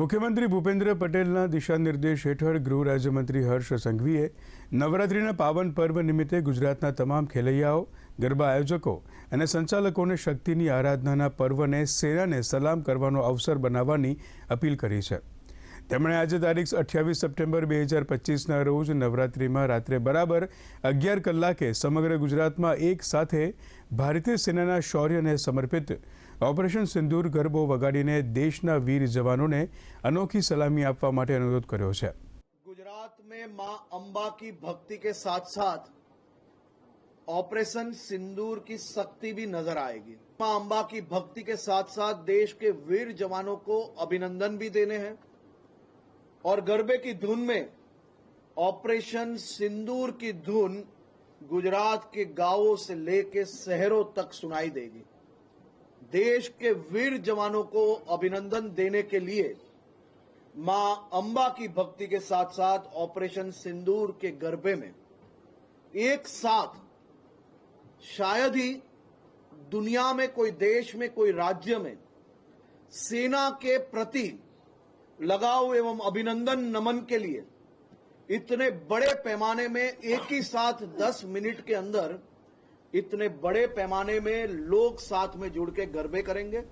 મુખ્યમંત્રી ભૂપેન્દ્ર પટેલના દિશાનિર્દેશ હેઠળ ગૃહ રાજ્યમંત્રી હર્ષ સંઘવીએ નવરાત્રિના પાવન પર્વ નિમિત્તે ગુજરાતના તમામ ખેલૈયાઓ ગરબા આયોજકો અને સંચાલકોને શક્તિની આરાધનાના પર્વને સેનાને સલામ કરવાનો અવસર બનાવવાની અપીલ કરી છે તેમણે આજે તારીખ 28 સપ્ટેમ્બર 2025 ના રોજ નવરાત્રીમાં રાત્રે બરાબર 11 કલાકે સમગ્ર ગુજરાતમાં એકસાથે ભારતીય સેનાના शौर्यને સમર્પિત ઓપરેશન સિંદૂર ગરબો વગાડીને દેશના વીર જવાનોને अनोखी સલામી આપવા માટે અનુરોધ કર્યો છે. ગુજરાતમાં માં અંબાની ભક્તિ کے ساتھ ساتھ ઓપરેશન સિંદૂર की शक्ति भी नजर आएगी. માં અંબાની ભક્તિ کے ساتھ ساتھ દેશ کے વીર જવાનો کو અભિનંદન بھی دینے ہیں. और गरबे की धुन में ऑपरेशन सिंदूर की धुन गुजरात के गांवों से लेकर शहरों तक सुनाई देगी देश के वीर जवानों को अभिनंदन देने के लिए मां अंबा की भक्ति के साथ साथ ऑपरेशन सिंदूर के गरबे में एक साथ शायद ही दुनिया में कोई देश में कोई राज्य में सेना के प्रति लगाव एवं अभिनंदन नमन के लिए इतने बड़े पैमाने में एक ही साथ दस मिनट के अंदर इतने बड़े पैमाने में लोग साथ में जुड़ के गरबे करेंगे